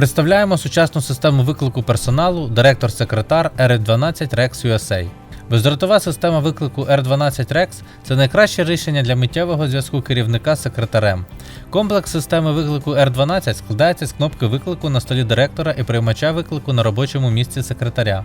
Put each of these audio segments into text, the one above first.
Представляємо сучасну систему виклику персоналу директор-секретар R12 Rex USA. Бездротова система виклику R12 Rex це найкраще рішення для миттєвого зв'язку керівника з секретарем. Комплекс системи виклику R12 складається з кнопки виклику на столі директора і приймача виклику на робочому місці секретаря.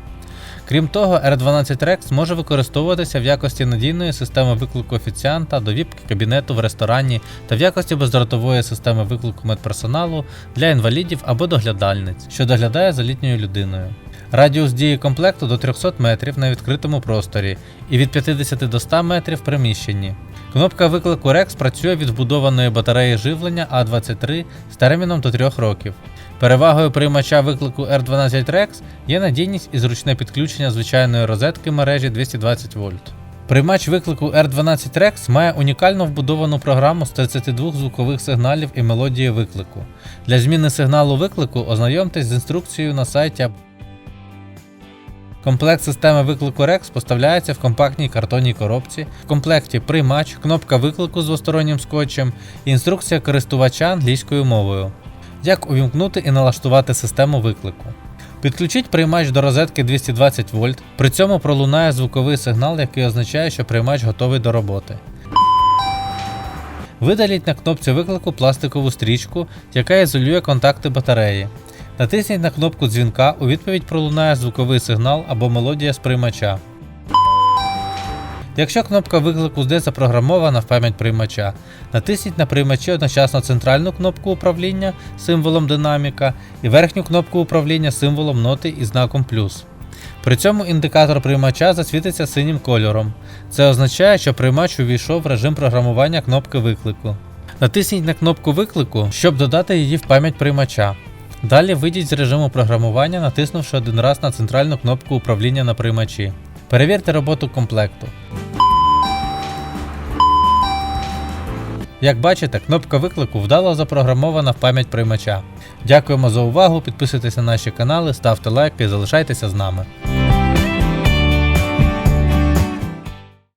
Крім того, R12 Rex може використовуватися в якості надійної системи виклику офіціанта до віп-кабінету в ресторані та в якості бездротової системи виклику медперсоналу для інвалідів або доглядальниць, що доглядає за літньою людиною. Радіус дії комплекту до 300 метрів на відкритому просторі і від 50 до 100 метрів в приміщенні. Кнопка виклику REX працює від вбудованої батареї живлення А23 з терміном до 3 років. Перевагою приймача виклику R12 Rex є надійність і зручне підключення звичайної розетки мережі 220 вольт. Приймач виклику R12 Rex має унікально вбудовану програму з 32 звукових сигналів і мелодії виклику. Для зміни сигналу виклику ознайомтесь з інструкцією на сайті. Комплект системи виклику REX поставляється в компактній картонній коробці. В комплекті приймач, кнопка виклику з двостороннім скотчем і інструкція користувача англійською мовою. Як увімкнути і налаштувати систему виклику. Підключіть приймач до розетки 220 вольт, при цьому пролунає звуковий сигнал, який означає, що приймач готовий до роботи. Видаліть на кнопці виклику пластикову стрічку, яка ізолює контакти батареї. Натисніть на кнопку дзвінка, у відповідь пролунає звуковий сигнал або мелодія з приймача. Якщо кнопка виклику де запрограмована в пам'ять приймача, натисніть на приймачі одночасно центральну кнопку управління символом динаміка і верхню кнопку управління символом ноти і знаком плюс. При цьому індикатор приймача засвітиться синім кольором. Це означає, що приймач увійшов в режим програмування кнопки виклику. Натисніть на кнопку виклику, щоб додати її в пам'ять приймача. Далі вийдіть з режиму програмування, натиснувши один раз на центральну кнопку управління на приймачі. Перевірте роботу комплекту. Як бачите, кнопка виклику вдало запрограмована в пам'ять приймача. Дякуємо за увагу, підписуйтесь на наші канали, ставте лайки і залишайтеся з нами.